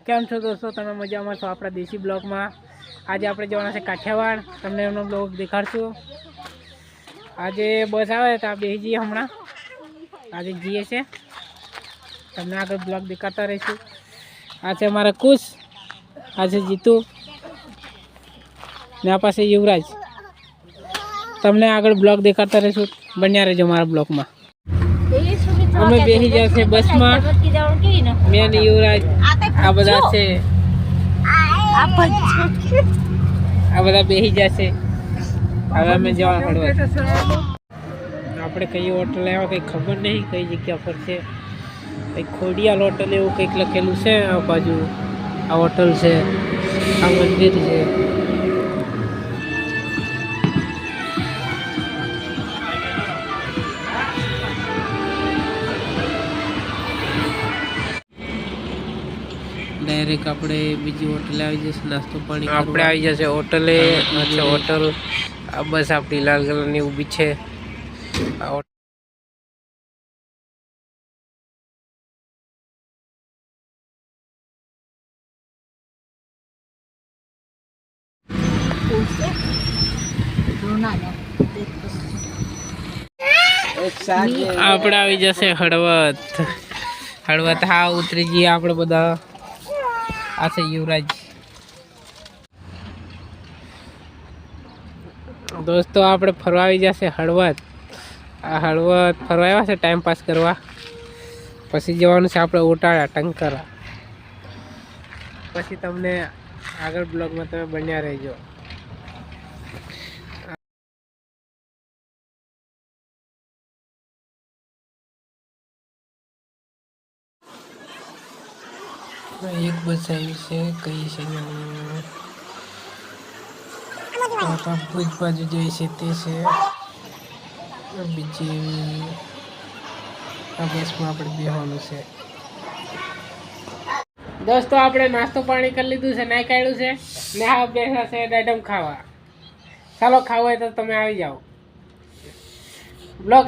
કેમ છો દોસ્તો તમે મજામાં છો આપણા દેશી બ્લોગમાં આજે આપણે જવાના છે કાઠિયાવાડ તમને એમનો બ્લોગ દેખાડશું આજે બસ આવે તો આ બેસી જઈએ હમણાં આજે જઈએ છે તમને આગળ બ્લોગ દેખાડતા રહીશું આ છે મારા કુશ આ છે જીતુ ને આ પાસે યુવરાજ તમને આગળ બ્લોગ દેખાડતા રહીશું બન્યા રહેજો મારા બ્લોગમાં અમે બેસી જાય છે બસમાં મેં યુવરાજ આ બધા છે. આ બધા બેહી જશે. હવે અમે જવા આપણે કઈ હોટલ આવ્યા કંઈ ખબર નહીં કઈ જગ્યા પર છે. કંઈક ખોડિયાલ હોટલ એવું કંઈક લખેલું છે આ બાજુ. આ હોટલ છે. આ મંદિર છે. ડાયરેક્ટ આપણે બીજી હોટલે આવી જશે નાસ્તો પાણી આપણે આવી જશે હોટલે અચ્છા હોટલ આ બસ આપણી લાલ કલરની ઊભી છે. આ આપણે આવી જશે હળવદ. હળવદ હા ઉતરી જઈએ આપણે બધા આ છે યુવરાજ. દોસ્તો, આપણે ફરવા આવી જશે હળવદ. આ હળવદ ફરવા આવ્યા છે ટાઈમ પાસ કરવા. પછી જવાનું છે આપણે ઉટાળા, ટંકરા. પછી તમને આગળ બ્લોગમાં તમે બન્યા રહેજો. એક બસ આવી છે છે ભુજ બાજુ જે છે તે છે બીજી આ બસમાં આપણે બેહવાનું છે. દોસ્તો, આપણે નાસ્તો પાણી કરી લીધું છે, નાઈ કાઢ્યું છે, ને હા બેસા છે આઈટમ ખાવા. ચાલો, ખાવું હોય તો તમે આવી જાઓ. બ્લોગ